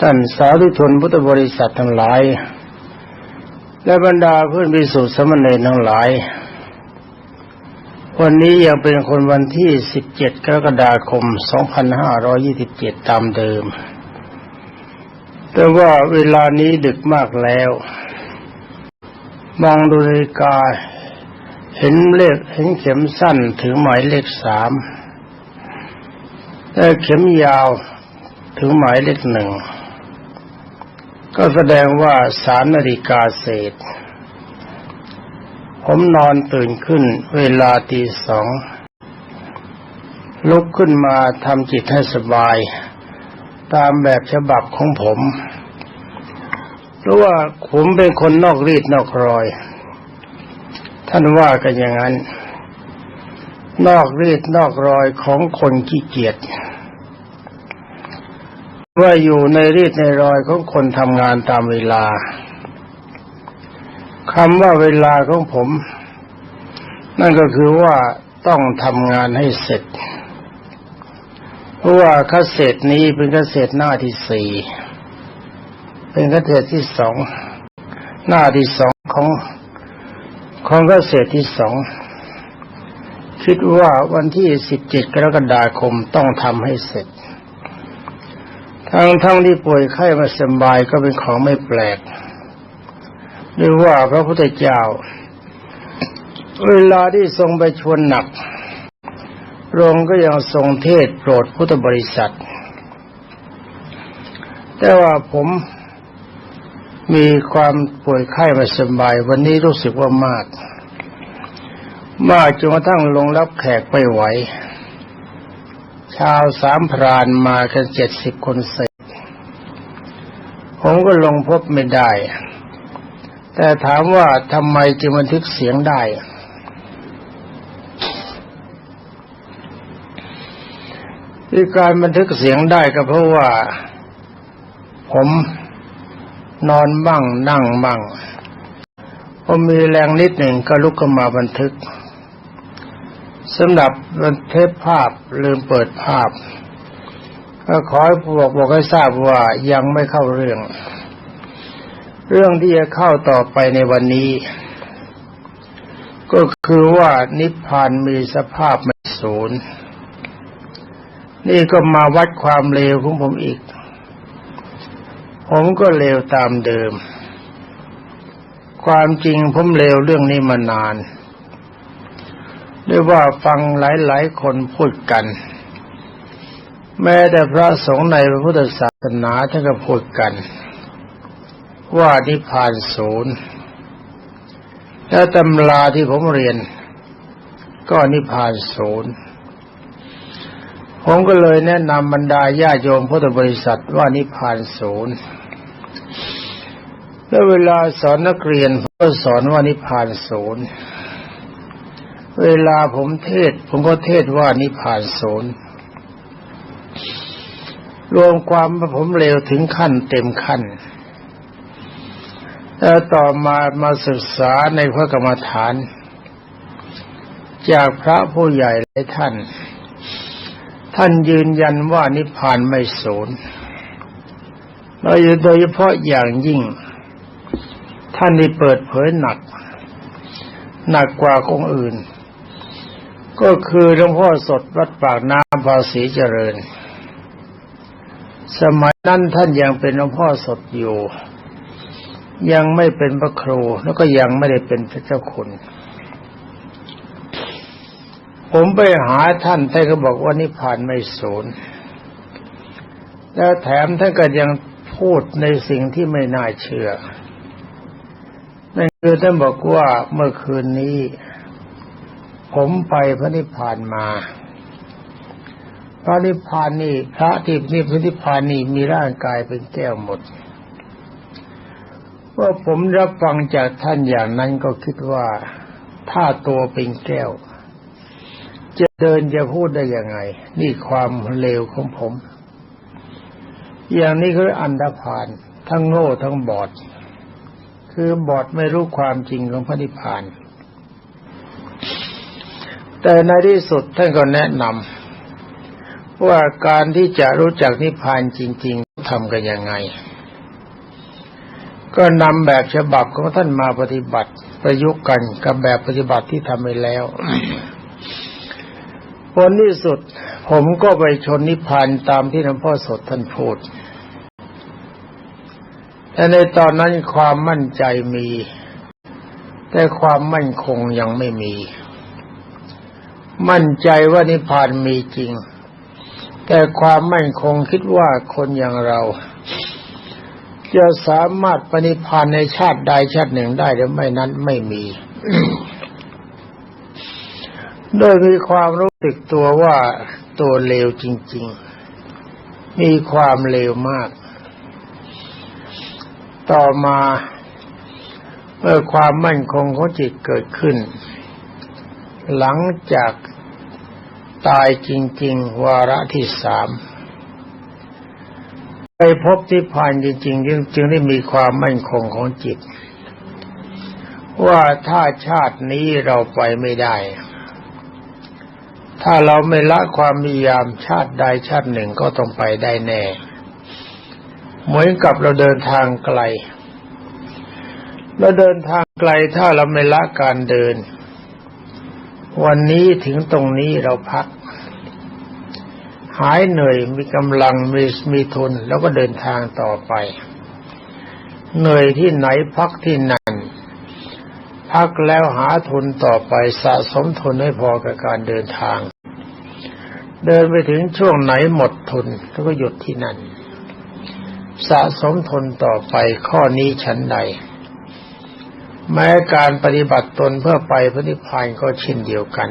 ท่านสาธุชนพุทธบริษัททั้งหลาย และบรรดาเพื่อนพิสุทธิสมณเณรทั้งหลาย วันนี้ยังเป็นคนวันที่ 17 กรกฎาคม 2527 ตามเดิม แต่ว่าเวลานี้ดึกมากแล้ว มองดูนาฬิกาเห็นเลขเห็นเข็มสั้นถึงหมายเลขสามและเข็มยาวถึงหมายเลขหนึ่ง ก็แสดงว่าสามนาฬิกาเศษ ผมนอนตื่นขึ้นเวลาตีสอง ลุกขึ้นมาทำจิตให้สบาย ตามแบบฉบับของผมเพราะว่าผมเป็นคนนอกรีดนอกรอย ท่านว่ากันอย่างนั้น นอกรีดนอกรอยของคนขี้เกียจ ว่าอยู่ในรีดในรอยของคนทำงานตามเวลาคำว่าเวลาของผม นั่นก็คือว่าต้องทำงานให้เสร็จ เพราะว่าคัสเศษนี้เป็นคัสเศษหน้าที่สี่เป็นคัสเศษที่สองหน้าที่สองของของคัสเศษที่สองคิดว่าวันที่สิบเจ็ดกรกฎาคมต้องทำให้เสร็จ ทั้งทั้งที่ป่วยไข้มาสบายก็เป็นของไม่แปลกหรือว่าพระพุทธเจ้า เวลาที่ทรงไปชวนหนักพระองค์ก็ยังทรงเทศโปรดพุทธบริษัท แต่ว่าผมมีความป่วยไข้มาสบาย วันนี้รู้สึกว่ามาก มากจนกระทั่งลงรับแขกไม่ไหว ชาวสามพรานมากันเจ็ดสิบคนเสร็จผมก็ลงพบไม่ได้ แต่ถามว่าทำไมจึงบันทึกเสียงได้ ที่การบันทึกเสียงได้ก็เพราะว่า ผมนอนบ้างนั่งบ้างพอมีแรงนิดหนึ่งก็ลุกขึ้นมาบันทึก สำหรับบันทึกภาพลืมเปิดภาพ ก็ขอให้บอกบอกให้ทราบว่ายังไม่เข้าเรื่อง เรื่องที่จะเข้าต่อไปในวันนี้ ก็คือว่านิพพานมีสภาพไม่ศูนย์นี่ก็มาวัดความเลวของผมอีก ผมก็เลวตามเดิม ความจริงผมเลวเรื่องนี้มานาน ด้วยว่าฟังหลายๆคนพูดกัน แม้แต่พระสงฆ์ในพระพุทธศาสนาท่านก็พูดกัน ว่านิพพานศูนย์และตำราที่ผมเรียน ก็นิพพานศูนย์ผมก็เลยแนะนำบรรดาญาโยมพุทธบริษัทว่านิพพานศูนย์แล้วเวลาสอนนักเรียนก็สอนว่านิพพานศูนย์ เวลาผมเทศ ผมก็เทศว่านิพพานศูนย์รวมความว่าผมเร็วถึงขั้นเต็มขั้น แล้วต่อมามาศึกษาในพระกรรมฐาน จากพระผู้ใหญ่หลายท่าน ท่านยืนยันว่านิพพานไม่สูญเราโดยเฉพาะอย่างยิ่ง ท่านได้เปิดเผยหนัก หนักกว่าองค์อื่น ก็คือหลวงพ่อสดวัดปากน้ำภาษีเจริญ สมัยนั้นท่านยังเป็นหลวงพ่อสดอยู่ ยังไม่เป็นพระครูแล้วก็ยังไม่ได้เป็นพระเจ้าคุณผมไปหาท่านท่านก็บอกว่านิพพานไม่สูญแล้วแถมท่านก็ยังพูดในสิ่งที่ไม่น่าเชื่อนั่นคือท่านบอกว่าเมื่อคืนนี้ ผมไปพระนิพพานมา พระนิพพานนี่พระที่นี่พระนิพพานนี่มีร่างกายเป็นแก้วหมดว่าผมรับฟังจากท่านอย่างนั้นก็คิดว่าถ้าตัวเป็นแก้ว จะเดินจะพูดได้ยังไง นี่ความเลวของผม อย่างนี้คืออันดพานทั้งโง่ทั้งบอด คือบอดไม่รู้ความจริงของพระนิพพาน แต่ในที่สุดท่านก็แนะนำว่าการที่จะรู้จักนิพพานจริง ๆทำกันยังไง ก็นำแบบฉบับของท่านมาปฏิบัติประยุกต์กันกับแบบปฏิบัติที่ทำไปแล้วผลที่สุดผมก็ไปชนนิพพานตามที่หลวงพ่อสดท่านพูด แต่ในตอนนั้นความมั่นใจมี แต่ความมั่นคงยังไม่มี มั่นใจว่านิพพานมีจริง แต่ความมั่นคงคิดว่าคนอย่างเรา จะสามารถปณิพานในชาติใดชาติหนึ่งได้หรือไม่นั้นไม่มีโดยมีความรู้สึกตัวว่าตัวเลวจริง ๆ มีความเลวมาก ต่อมาเมื่อความมั่นคงของจิตเกิดขึ้น หลังจากตายจริง ๆ วาระที่สามไปพบที่พานจริงๆจึงจึงได้มีความมั่นคงของจิต ว่าถ้าชาตินี้เราไปไม่ได้ ถ้าเราไม่ละความพยายามชาติใดชาติหนึ่งก็ต้องไปได้แน่เหมือนกับเราเดินทางไกลเราเดินทางไกลถ้าเราไม่ละการเดิน วันนี้ถึงตรงนี้เราพัก หายเหนื่อยมีกำลังมีมีทุนแล้วก็เดินทางต่อไป เหนื่อยที่ไหนพักที่นั่น พักแล้วหาทุนต่อไปสะสมทุนให้พอกับการเดินทาง เดินไปถึงช่วงไหนหมดทุนแล้วก็หยุดที่นั่น สะสมทุนต่อไปข้อนี้ชั้นใด แม้การปฏิบัติตนเพื่อไปพระนิพพานก็เช่นเดียวกัน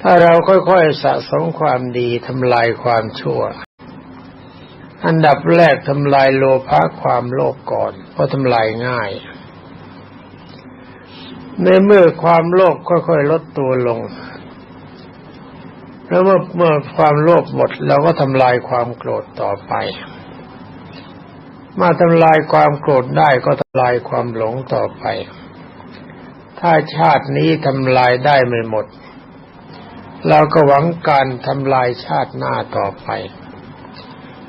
ถ้าเราค่อยๆสะสมความดีทำลายความชั่ว อันดับแรกทำลายโลภะความโลภก่อนเพราะทำลายง่าย ในเมื่อความโลภค่อยๆลดตัวลง แล้วเมื่อเมื่อความโลภหมดเราก็ทำลายความโกรธต่อไป มาทำลายความโกรธได้ก็ทำลายความหลงต่อไป ถ้าชาตินี้ทำลายได้ไม่หมด เราก็หวังการทำลายชาติหน้าต่อไป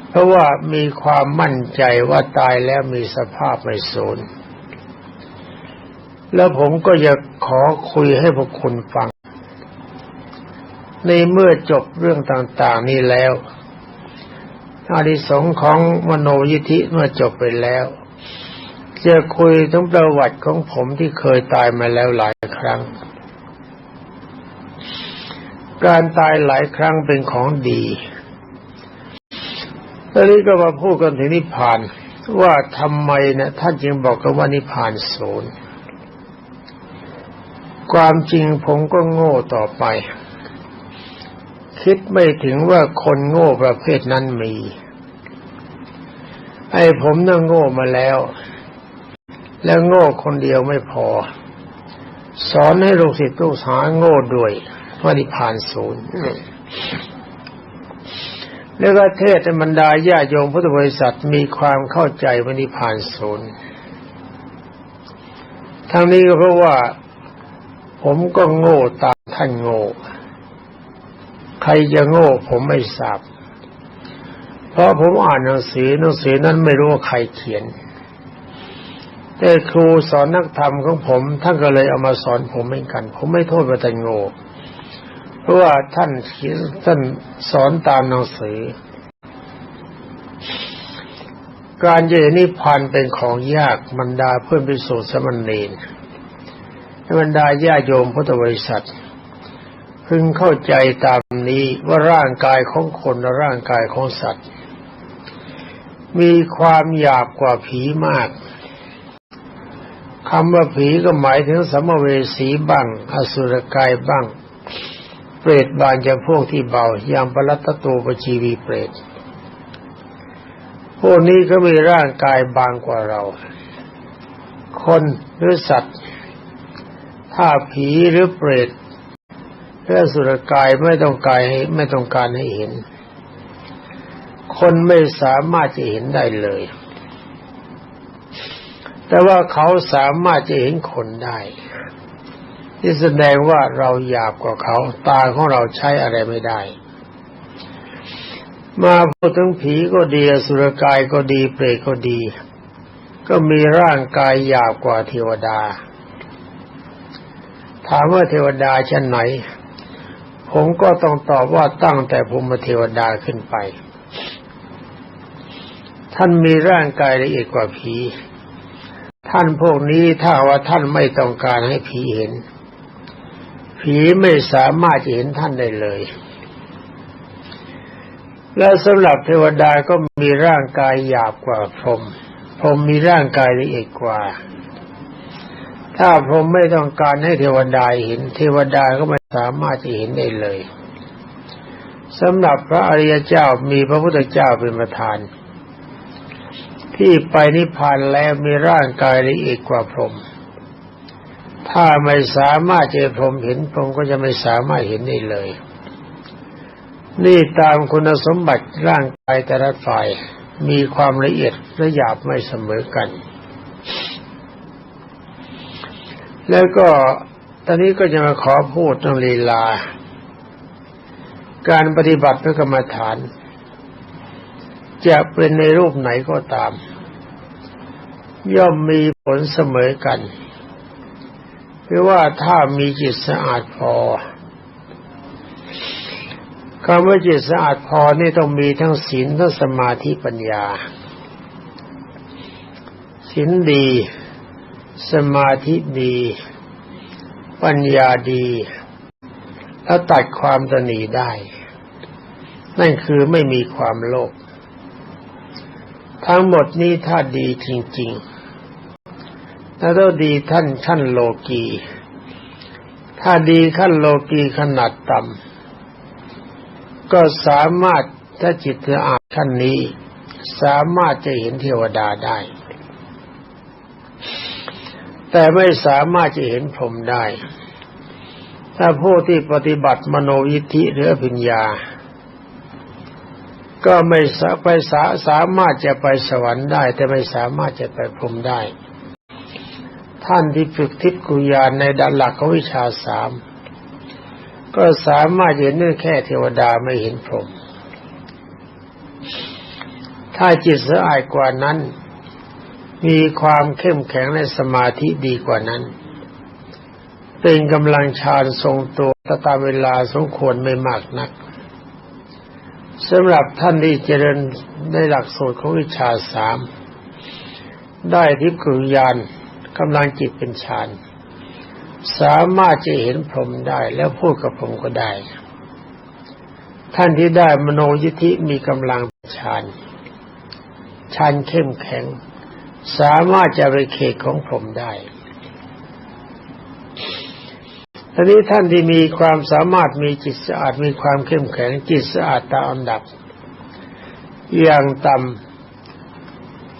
เพราะว่ามีความมั่นใจว่าตายแล้วมีสภาพไม่สูญแล้วผมก็จะขอคุยให้พวกคุณฟัง ในเมื่อจบเรื่องต่าง ๆ นี้แล้ว อาดิสงของมโนยิธิเมื่อจบไปแล้ว จะคุยถึงประวัติของผมที่เคยตายมาแล้วหลายครั้ง การตายหลายครั้งเป็นของดีตอนนี้ก็มาพูดกันถึงนิพพาน ว่าทำไมนะท่านจึงบอกกันว่านิพพานศูนย์ความจริงผมก็โง่ต่อไป คิดไม่ถึงว่าคนโง่ประเภทนั้นมี ไอ้ผมน่ะโง่มาแล้ว แล้วโง่คนเดียวไม่พอ สอนให้ลูกศิษย์ลูกหาโง่ด้วยว่านิพานศูนย์แล้วก็เทศบรรดาญาโยมพุทธบริษัทมีความเข้าใจว่านิพานศูนย์ทั้งนี้ก็เพราะว่า ผมก็โง่ตามท่านโง่ ใครจะโง่ผมไม่ทราบ เพราะผมอ่านหนังสือหนังสือนั้นไม่รู้ว่าใครเขียน แต่ครูสอนนักธรรมของผมท่านก็เลยเอามาสอนผมเหมือนกัน ผมไม่โทษว่าท่านโง่เพราะว่าท่านเขียนท่านสอนตามหนังสือ การเจนิพพานเป็นของยากบรรดาเพื่อนพิสูจน์สมณเณรบรรดาญาโยมพุทธบริษัทพึงเข้าใจตามนี้ว่าร่างกายของคนและร่างกายของสัตว์ มีความหยาบกว่าผีมากคำว่าผีก็หมายถึงสัมเวสีบ้าง อสุรกายบ้าง เปรตบางจะพวกที่เบาอย่างปรัตตูปชีวีเปรตพวกนี้ก็มีร่างกายบางกว่าเรา คนหรือสัตว์ ถ้าผีหรือเปรตหรืออสุรกายไม่ต้องการให้ไม่ต้องการให้เห็น คนไม่สามารถจะเห็นได้เลย แต่ว่าเขาสามารถจะเห็นคนได้ที่แสดงว่าเราหยาบกว่าเขา ตาของเราใช้อะไรไม่ได้ มาพูดถึงผีก็ดีสุรกายก็ดีเปรตก็ดี ก็มีร่างกายหยาบกว่าเทวดา ถามว่าเทวดาชั้นไหน ผมก็ต้องตอบว่าตั้งแต่ภูมิเทวดาขึ้นไป ท่านมีร่างกายละเอียดกว่าผี ท่านพวกนี้ถ้าว่าท่านไม่ต้องการให้ผีเห็น ผีไม่สามารถจะเห็นท่านได้เลย และสำหรับเทวดาก็มีร่างกายหยาบกว่าพรหมพรหมมีร่างกายละเอียดกว่า ถ้าพรหมไม่ต้องการให้เทวดาเห็น เทวดาก็ไม่สามารถจะเห็นได้เลยสำหรับพระอริยเจ้ามีพระพุทธเจ้าเป็นประธาน ที่ไปนิพพานแล้วมีร่างกายละเอียดกว่าพรหมถ้าไม่สามารถเจะพรหมเห็นพรหมก็จะไม่สามารถเห็นได้เลย นี่ตามคุณสมบัติร่างกายแต่ละฝ่ายมีความละเอียดและหยาบไม่เสมอกัน แล้วก็ตอนนี้ก็จะมาขอพูดเรื่องลีลา การปฏิบัติพระกรรมฐาน จะเป็นในรูปไหนก็ตาม ย่อมมีผลเสมอกันเพราะว่าถ้ามีจิตสะอาดพอคำว่าจิตสะอาดพอนี่ต้องมีทั้งศีลทั้งสมาธิปัญญาศีลดี สมาธิดี ปัญญาดี แล้วตัดความตนีได้ นั่นคือไม่มีความโลภทั้งหมดนี้ถ้าดีจริง ๆ แล้วดีท่านขั้นโลกีถ้าดีขั้นโลกีขนาดต่ำก็สามารถถ้าจิตสะอาดขั้นนี้ สามารถจะเห็นเทวดาได้ แต่ไม่สามารถจะเห็นพรหมได้ ถ้าผู้ที่ปฏิบัติมโนยิทธิหรือปัญญา ก็ไม่สาไปสาสามารถจะไปสวรรค์ได้ แต่ไม่สามารถจะไปพรหมได้ ท่านที่ฝึกทิพย์กุญาณในด้านหลักของวิชาสามก็สามารถเห็นได้แค่เทวดาไม่เห็นพรหมถ้าจิตสะอาดกว่านั้น มีความเข้มแข็งในสมาธิดีกว่านั้น เป็นกำลังฌานทรงตัวตามเวลาสมควรไม่มากนักสำหรับท่านที่เจริญในหลักสูตรของวิชาสามได้ทิพย์กุญาณ กำลังจิตเป็นฌานสามารถจะเห็นพรหมได้แล้วพูดกับพรหมก็ได้ ท่านที่ได้มโนยิธิมีกำลังฌานฌานเข้มแข็ง สามารถจะไปเขตของพรหมได้ทีนี้ท่านที่มีความสามารถมีจิตสะอาดมีความเข้มแข็งจิตสะอาดตามอันดับ อย่างต่ำ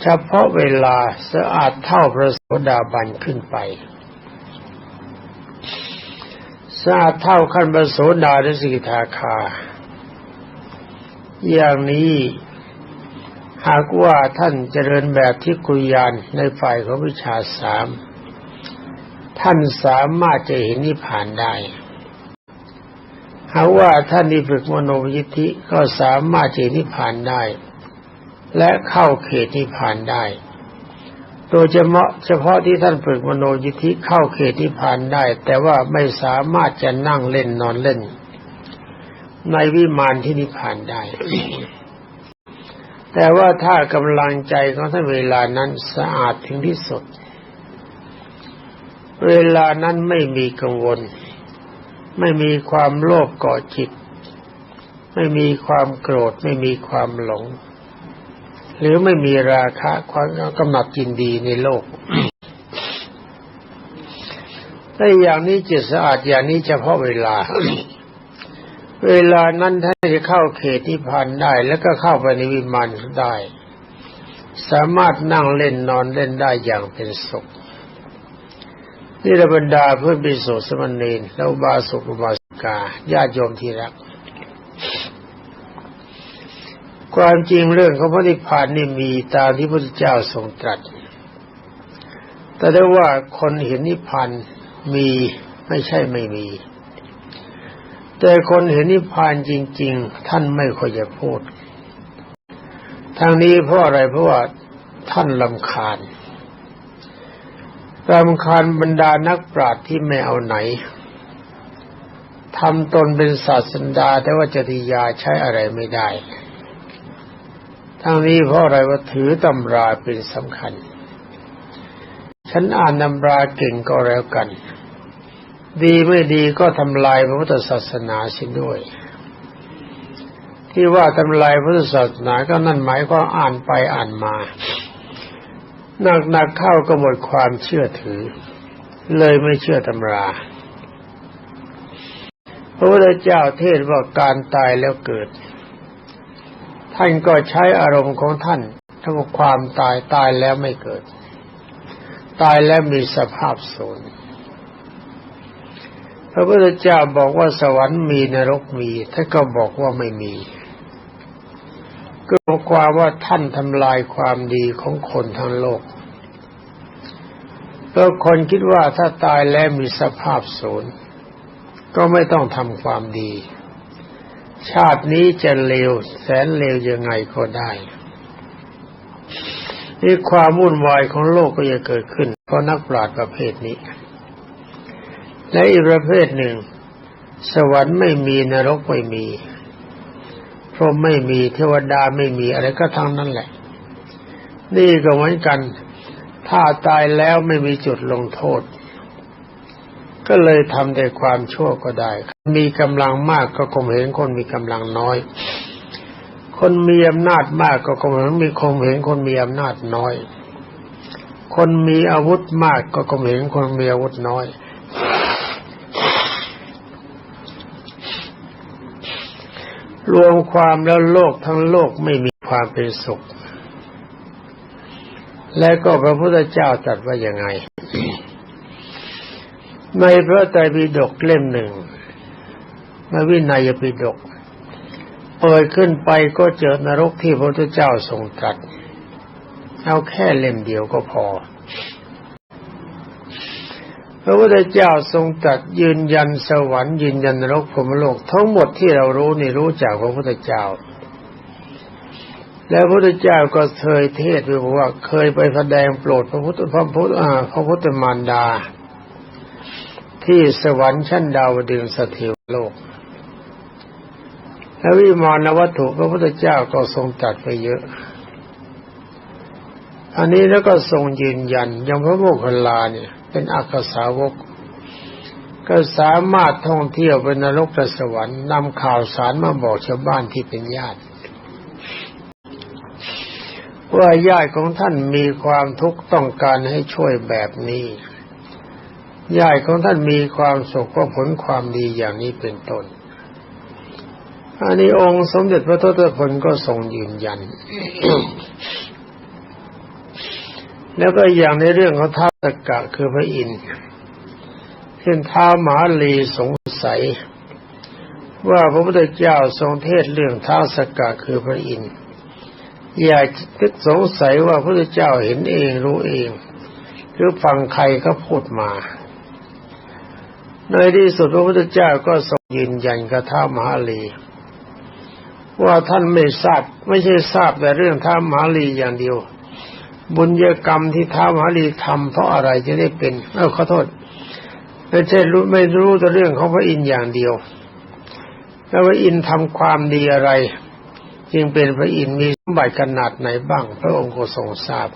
เฉพาะเวลาสะอาดเท่าพระโสดาบันขึ้นไปสะอาดเท่าขั้นพระโสดาหรือสกิทาคา อย่างนี้หากว่าท่านเจริญแบบที่กุยานในฝ่ายของวิชาสาม ท่านสามารถจะเห็นนิพพานได้หากว่าท่านที่ฝึกมโนยิทธิก็สามารถจะเห็นนิพพานได้ และเข้าเขตนิพพานได้ โดยเฉพาะเฉพาะที่ท่านฝึกมโนยิทธิเข้าเขตนิพพานได้ แต่ว่าไม่สามารถจะนั่งเล่นนอนเล่น ในวิมานที่นิพพานได้ แต่ว่าถ้ากำลังใจของท่านเวลานั้นสะอาดถึงที่สุด เวลานั้นไม่มีกังวล ไม่มีความโลภเกาะจิต ไม่มีความโกรธไม่มีความหลง หรือไม่มีราคะความกำหนัดยินดีในโลกแต่อย่างนี้จิตสะอาดอย่างนี้เฉพาะเวลา เวลานั้นท่านจะเข้าเขตที่พันได้ แล้วก็เข้าไปในวิมานได้ สามารถนั่งเล่นนอนเล่นได้อย่างเป็นสุขนี่ระบรรดาเพื่อนบิโสสมณีนแล้วบาสุกบาสิกาญาติโยมที่รัก ความจริงเรื่องของพระนิพพานนี่มีตามที่พระพุทธเจ้าทรงตรัส แต่ได้ว่าคนเห็นนิพพานมีไม่ใช่ไม่มี แต่คนเห็นนิพพานจริง ๆ ท่านไม่ค่อยจะพูด ทางนี้เพราะอะไรเพราะว่าท่านลำคาญลำคาญบรรดานักปราชญ์ที่ไม่เอาไหนทำตนเป็นศาสดาแต่ว่าจริยาใช้อะไรไม่ได้ ทั้งนี้เพราะอะไรว่าถือตำราเป็นสำคัญ ฉันอ่านตำราเก่งก็แล้วกัน ดีไม่ดีก็ทำลายพระพุทธศาสนาเสิด้วย ที่ว่าทำลายพระพุทธศาสนาก็นั่นหมายก็อ่านไปอ่านมาหนักๆเข้าก็หมดความเชื่อถือ เลยไม่เชื่อตำราพระพุทธเจ้าเทศว่าการตายแล้วเกิด ท่านก็ใช้อารมณ์ของท่านทั้งความตายตายแล้วไม่เกิด ตายแล้วมีสภาพสูญพระพุทธเจ้าบอกว่าสวรรค์มีนรกมีท่านก็บอกว่าไม่มี ก็ความว่าท่านทำลายความดีของคนทั้งโลกแล้วคนคิดว่าถ้าตายแล้วมีสภาพสูญก็ไม่ต้องทำความดี ชาตินี้จะเลวแสนเลวยังไงก็ได้นี่ความวุ่นวายของโลกก็จะเกิดขึ้น เพราะนักปราชญ์ประเภทนี้ และอีกประเภทหนึ่ง สวรรค์ไม่มีนรกไม่มีพรหมไม่มีเทวดาไม่มีอะไรก็ทั้งนั้นแหละ นี่ก็เหมือนกัน ถ้าตายแล้วไม่มีจุดลงโทษ ก็เลยทำแต่ความชั่วก็ได้ มีกำลังมากก็คงเห็นคนมีกำลังน้อย คนมีอำนาจมากก็คงเห็นมีคงเห็นคนมีอำนาจน้อย คนมีอาวุธมากก็คงเห็นคนมีอาวุธน้อย รวมความแล้วโลกทั้งโลกไม่มีความเป็นสุข และก็พระพุทธเจ้าตรัสว่ายังไง ในพระไตรปิฎกเล่มหนึ่งในวินัยปิฎกเปิดขึ้นไปก็เจอนรกที่พระพุทธเจ้าทรงตรัสเอาแค่เล่มเดียวก็พอ พระพุทธเจ้าทรงตรัสยืนยันสวรรค์ยืนยันนรกพรมโลกทั้งหมดที่เรารู้นี่รู้จากพระพุทธเจ้า แล้วพระพุทธเจ้าก็เคยเทศไว้ว่าเคยไปแสดงโปรดพระพุทธพระพุทธพระพุทธมารดา ที่สวรรค์ชั้นดาวดึงสถิวโลกและวิมานวัตถุพระพุทธเจ้าก็ทรงตัดไปเยอะ อันนี้แล้วก็ทรงยืนยันยังพระโมคคัลลาเนี่ย เป็นอักษาวก ก็สามารถท่องเที่ยวเป็นนรกและสวรรค์นำข่าวสารมาบอกชาวบ้านที่เป็นญาติว่าญาติของท่านมีความทุกข์ต้องการให้ช่วยแบบนี้ ญาติของท่านมีความสุขก็ผลความดีอย่างนี้เป็นต้นอันนี้องค์สมเด็จพระทศพลก็ทรงยืนยัน แล้วก็อย่างในเรื่องของท้าสกะคือพระอินทร์เช่นท้าหมาลีสงสัย ว่าพระพุทธเจ้าทรงเทศเรื่องท้าสกะคือพระอินทร์อย่ากทึกสงสัยว่าพระพุทธเจ้าเห็นเองรู้เอง หรือฟังใครก็พูดมา ในที่สุดพระพุทธเจ้าก็ทรงยืนยันกับท้ามหาลี ว่าท่านไม่ทราบไม่ใช่ทราบแต่เรื่องท้ามหาลีอย่างเดียว บุญญกรรมที่ท้ามหาลีทำเพราะอะไรจะได้เป็น เออขอโทษไม่ใช่รู้ไม่รู้แต่เรื่องของพระอินทร์อย่างเดียว แล้วพระอินทร์ทำความดีอะไร จึงเป็นพระอินทร์มีสมบัติขนาดไหนบ้าง พระองค์ก็ทรงทราบ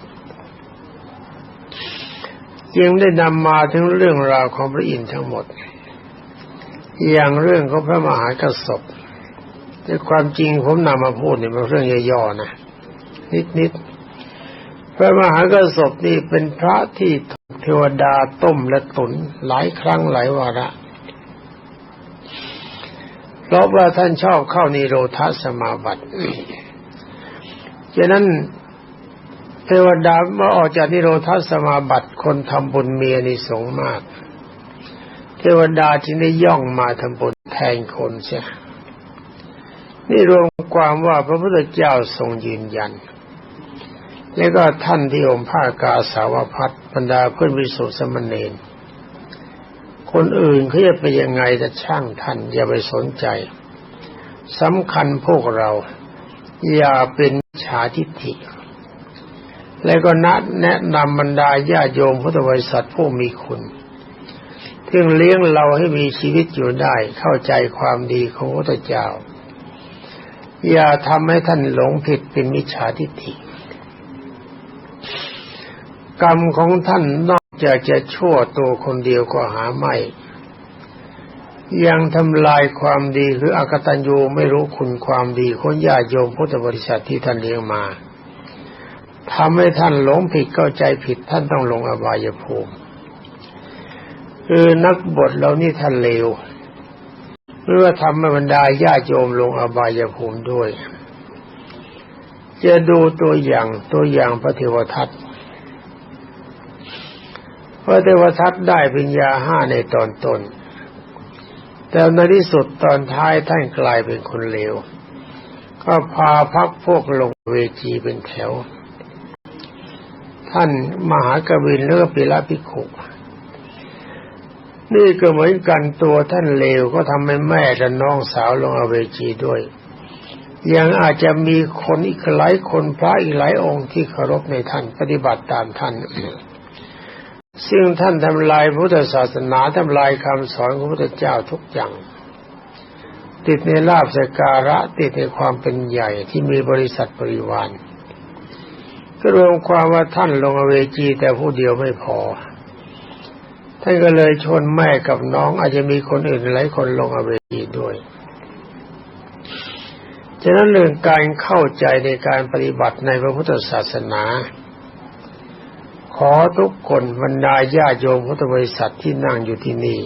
จึงได้นำมาถึงเรื่องราวของพระอินทร์ทั้งหมด อย่างเรื่องของพระมหากษัตริย์แต่ความจริงผมนำมาพูดเนี่ยมันเรื่องย่อๆนะนิดๆพระมหากษัตริย์นี่เป็นพระที่ถูกเทวดาต้มและตุนหลายครั้งหลายวาระเพราะว่าท่านชอบเข้านิโรธาสมาบัติฉะนั้น เทวดาเมื่อออกจากนิโรธาสมาบัติคนทำบุญเมียนิสงมาก เทวดาจึงได้ย่องมาทำบุญแทนคนเสียนี่รวมความว่าพระพุทธเจ้าทรงยืนยัน และก็ท่านที่อมผ้ากาสาวพัดบรรดาเพื่อนวิสุทธิสมณเณรคนอื่นเขาจะไปยังไงแต่ช่างท่านอย่าไปสนใจสำคัญพวกเรา อย่าเป็นฉฉาทิฏฐิ และก็นัดแนะนำบรรดาญาโยมพุทธบริษัทผู้มีคุณที่เลี้ยงเราให้มีชีวิตอยู่ได้เข้าใจความดีของพระเจ้า อย่าทำให้ท่านหลงผิดเป็นมิจฉาทิฏฐิกรรมของท่านนอกจากจะชั่วตัวคนเดียวก็หาไม่ ยังทำลายความดีหรืออกตัญญูไม่รู้คุณความดีของญาโยมพุทธบริษัทที่ท่านเลี้ยงมา ทำให้ท่านหลงผิดเข้าใจผิดท่านต้องลงอบายภูมิคือนักบทเรานี่ท่านเลวหรือว่าทำให้บรรดาญาโยมลงอบายภูมิด้วย จะดูตัวอย่างตัวอย่างพระเทวทัตพระเทวทัตได้ปัญญาห้าในตอนต้น แต่ในที่สุดตอนท้ายท่านกลายเป็นคนเลว ก็พาพักพวกลงเวทีเป็นแถว ท่านมหากวินเลือปิละพิขุนี่ก็เหมือนกันตัวท่านเลวก็ทำให้แม่และน้องสาวลงอเวจีด้วย ยังอาจจะมีคนอีกหลายคนพระอีกหลายองค์ที่เคารพในท่านปฏิบัติตามท่าน ซึ่งท่านทำลายพุทธศาสนาทำลายคำสอนของพระพุทธเจ้าทุกอย่าง ติดในลาบสการะติดในความเป็นใหญ่ที่มีบริษัทบริวาร ก็รวมความว่าท่านลงอเวจีแต่ผู้เดียวไม่พอ ท่านก็เลยชวนแม่กับน้องอาจจะมีคนอื่นหลายคนลงอเวจีด้วยฉะนั้นเรื่องการเข้าใจในการปฏิบัติในพระพุทธศาสนา ขอทุกคนบรรดาญาโยมพุทธบริษัทที่นั่งอยู่ที่นี่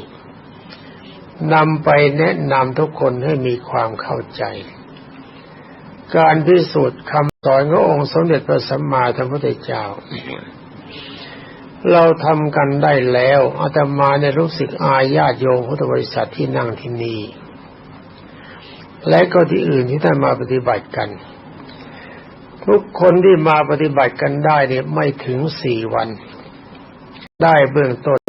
นำไปแนะนำทุกคนให้มีความเข้าใจ การพิสูจน์คำ อนขององค์สมเด็จพระสัมมาสัมพุทธเจ้า เราทำกันได้แล้วอาตมาในรู้สึกอายญาติโยมพุทธบริษัทที่นั่งที่นี่และก็ที่อื่นที่ท่านมาปฏิบัติกัน ทุกคนที่มาปฏิบัติกันได้เนี่ยไม่ถึงสี่วัน ได้เบื้องต้น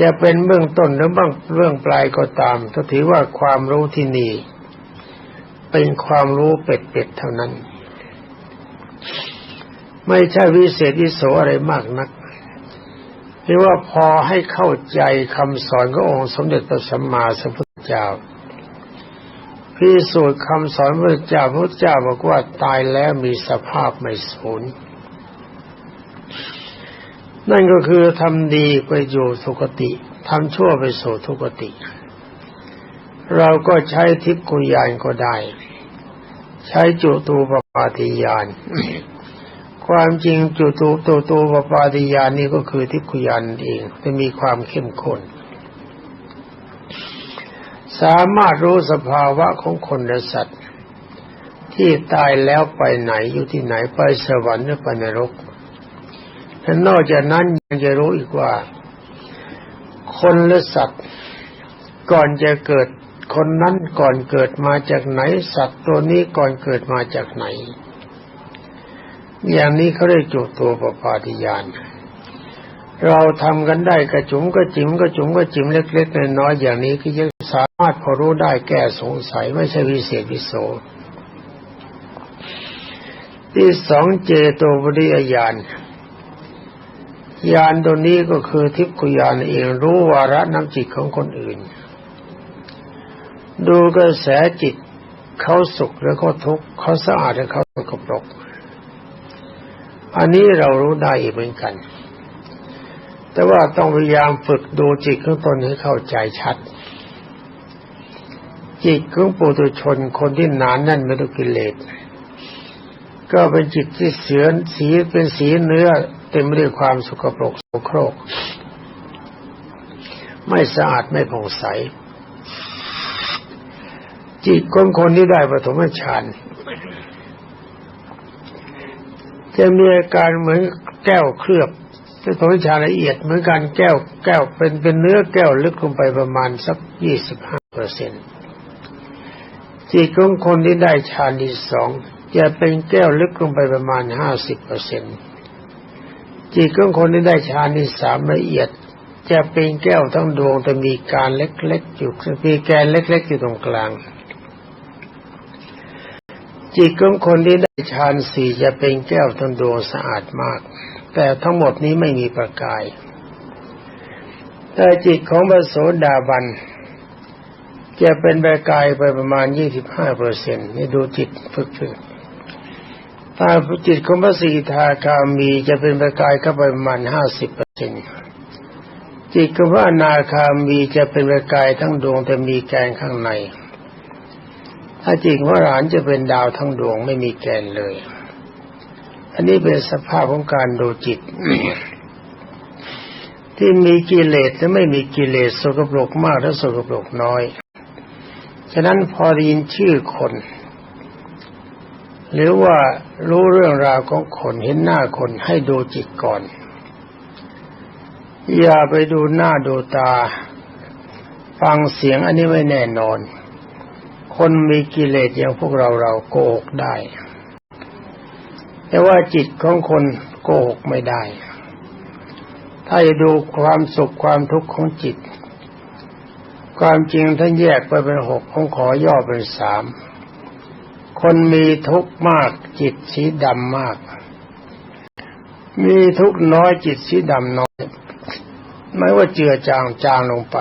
จะเป็นเบื้องต้นหรือบ้างเบื้องปลายก็ตามก็ถือว่าความรู้ที่นี่เป็นความรู้เป็ดๆเท่านั้น ไม่ใช่วิเศษวิโสอะไรมากนักเรียกว่าพอให้เข้าใจคำสอนขององค์สมเด็จพระสัมมาสัมพุทธเจ้าพิสูจน์คำสอนพระเจ้าพระเจ้าบอกว่าตายแล้วมีสภาพไม่สูญนั่นก็คือทำดีไปอยู่สุคติทำชั่วไปสู่ทุกติ เราก็ใช้ทิพย์กุยานก็ได้ ใช้จุตูปปาติยานความจริงจุตูตูตูปปาติยานนี่ก็คือทิพยานเองจะมีความเข้มข้นสามารถรู้สภาวะของคนและสัตว์ ที่ตายแล้วไปไหนอยู่ที่ไหนไปสวรรค์หรือไปนรกและนอกจากนั้นยังจะรู้อีกว่า คนและสัตว์ ก่อนจะเกิด คนนั้นก่อนเกิดมาจากไหน สัตว์ตัวนี้ก่อนเกิดมาจากไหน อย่างนี้เขาเรียกจุตัวปปาติยานเราทำกันได้กระจุมกระจิ๋มกระจุมกระจิ๋มเล็กๆน้อยๆอย่างนี้ก็ยังสามารถพอรู้ได้แก้สงสัยไม่ใช่วิเศษวิโสที่สองเจโตปริยญาณญาณตัวนี้ก็คือทิพยานเองรู้วาระน้ำจิตของคนอื่น ดูกระแสจิตเขาสุขหรือเขาทุกข์เขาสะอาดหรือเขาสกปรก อันนี้เรารู้ได้เหมือนกัน แต่ว่าต้องพยายามฝึกดูจิตของตนให้เข้าใจชัด จิตของปุถุชนคนที่หนานแน่นไม่ต้องกิเลสก็เป็นจิตที่เสือนสีเป็นสีเนื้อเต็มไปด้วยความสกปรกโสโครก ไม่สะอาดไม่ผ่องใส จิตของคนที่ได้ปฐมฌานจะมีอาการเหมือนแก้วเคลือบปฐมฌานละเอียดเหมือนกันแก้วแก้วเป็นเป็นเนื้อแก้วลึกลงไปประมาณสักยี่สิบห้าเปอร์เซ็นต์จิตของคนที่ได้ฌานที่สองจะเป็นแก้วลึกลงไปประมาณห้าสิบเปอร์เซ็นต์จิตของคนที่ได้ฌานที่สามละเอียด จะเป็นแก้วทั้งดวงแต่มีการเล็กๆอยู่มีแกนเล็ก ๆ อยู่ตรงกลาง จิตของคนที่ได้ฌานสี่จะเป็นแก้วทั้งดวงสะอาดมาก แต่ทั้งหมดนี้ไม่มีประกายแต่จิตของพระโสดาบันจะเป็นประกายไปประมาณยี่สิบห้าเปอร์เซ็นต์นี่ดูจิตฝึกฝึกถ้าจิตของพระสีทาคามีจะเป็นประกายเข้าไปประมาณห้าสิบเปอร์เซ็นต์จิตของพระนาคามีจะเป็นประกายทั้งดวงแต่มีแกนข้างใน ถ้าจริงพระอรหันจะเป็นดาวทั้งดวงไม่มีแกนเลย อันนี้เป็นสภาพของการดูจิต ที่มีกิเลสและไม่มีกิเลสสกปรกมากและสกปรกน้อย ฉะนั้นพอได้ยินชื่อคน หรือว่ารู้เรื่องราวของคนเห็นหน้าคนให้ดูจิตก่อน อย่าไปดูหน้าดูตา ฟังเสียงอันนี้ไม่แน่นอน คนมีกิเลสอย่างพวกเราเราโกหกได้ แต่ว่าจิตของคนโกหกไม่ได้ ถ้าจะดูความสุขความทุกข์ของจิต ความจริงท่านแยกไปเป็นหกผมขอย่อเป็นสาม คนมีทุกข์มากจิตสีดำมาก มีทุกข์น้อยจิตสีดำน้อยไม่ว่าเจือจางจางลงไป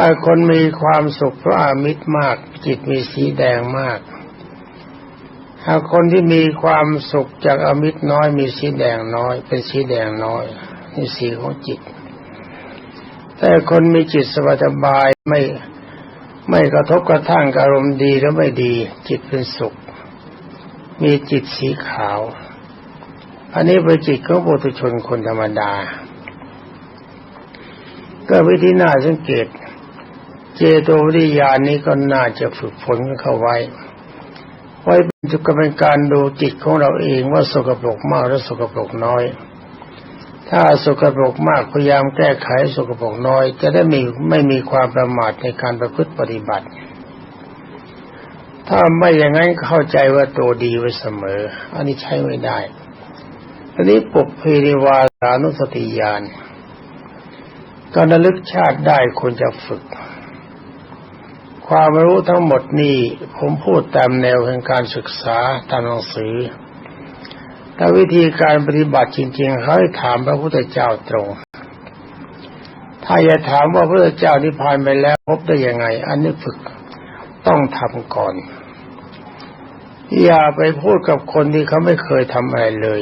ถ้าคนมีความสุขเพราะอามิตรมาก จิตมีสีแดงมาก ถ้าคนที่มีความสุขจากอมิตรน้อยมีสีแดงน้อย เป็นสีแดงน้อยนี่สีของจิต แต่คนมีจิตสบายสบายไม่ไม่กระทบกระทั่งอารมณ์ดีแล้วไม่ดี จิตเป็นสุข มีจิตสีขาว อันนี้เป็นจิตของปุถุชนคนธรรมดา ก็วิธีน่าสังเกต เจโตวิญญาณนี้ก็น่าจะฝึกฝนเข้าไว้ ไว้จะเป็นการดูจิตของเราเองว่าสกปรกมากหรือสกปรกน้อย ถ้าสกปรกมากพยายามแก้ไขสกปรกน้อย จะได้มีไม่มีความประมาทในการประพฤติปฏิบัติ ถ้าไม่อย่างนั้นเข้าใจว่าตัวดีไว้เสมอ อันนี้ใช้ไม่ได้อันนี้ปุเพริวาสานุสติญาณการระลึกชาติได้ควรจะฝึก ความรู้ทั้งหมดนี้ผมพูดตามแนวแห่งการศึกษาตามหนังสือแต่วิธีการปฏิบัติจริงๆเขาให้ถามพระพุทธเจ้าตรง ถ้าอย่าถามว่าพระพุทธเจ้านิพพานไปแล้วพบได้ยังไง อันนี้ฝึกต้องทำก่อน อย่าไปพูดกับคนที่เขาไม่เคยทำอะไรเลย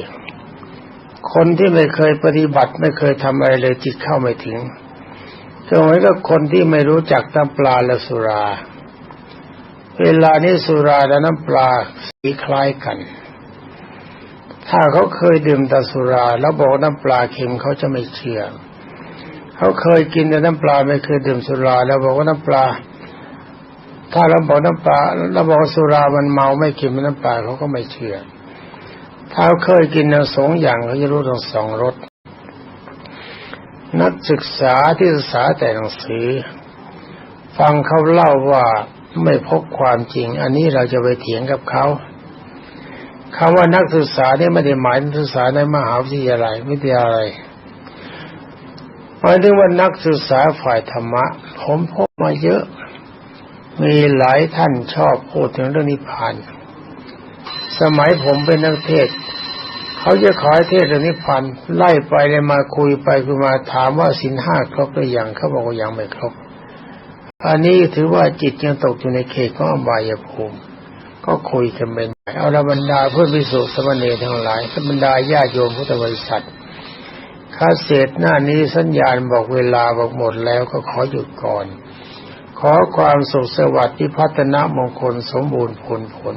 คนที่ไม่เคยปฏิบัติไม่เคยทำอะไรเลยจิตเข้าไม่ถึง ก็เหมือนกับคนที่ไม่รู้จักน้ำปลาและสุรา เวลานี้สุราและน้ำปลาสีคล้ายกัน ถ้าเขาเคยดื่มแต่สุรา แล้วบอกน้ำปลาเค็มเขาจะไม่เชื่อ เขาเคยกินแต่น้ำปลาไม่เคยดื่มสุรา แล้วบอกว่าน้ำปลา ถ้าเราบอกน้ำปลาเราบอกสุรามันเมาไม่เค็มน้ำปลาเขาก็ไม่เชื่อ ถ้าเคยกินทั้งสองอย่างเขาจะรู้ทั้งสองรส นักศึกษาที่ศึกษาแต่หนังสือ ฟังเขาเล่าว่าไม่พบความจริง อันนี้เราจะไปเถียงกับเขาคำว่านักศึกษาเนี่ยไม่ได้หมายถึงศึกษาในมหาวิทยาลัยวิทยาลัยหมายถึงว่านักศึกษาฝ่ายธรรมะ ผมพบมาเยอะ มีหลายท่านชอบพูดถึงเรื่องนิพพาน สมัยผมเป็นนักเทศ เขาจะขอให้เทศเรื่องนิพพานไล่ไปเลยมาคุยไปคุยมาถามว่าสินห้าครบหรือยังเขาบอกว่ายังไม่ครบ อันนี้ถือว่าจิตยังตกอยู่ในเขตของอบายภูมิ ก็คุยกันเป็นเอาละบรรดาเพื่อนพิสุสมณีทั้งหลายบรรดาญาโยมพุทธบริษัทคาเศษหน้านี้สัญญาณบอกเวลาบอกหมดแล้วก็ขอหยุดก่อน ขอความสุขสวัสดิ์ที่พัฒนามงคลสมบูรณ์ผลผล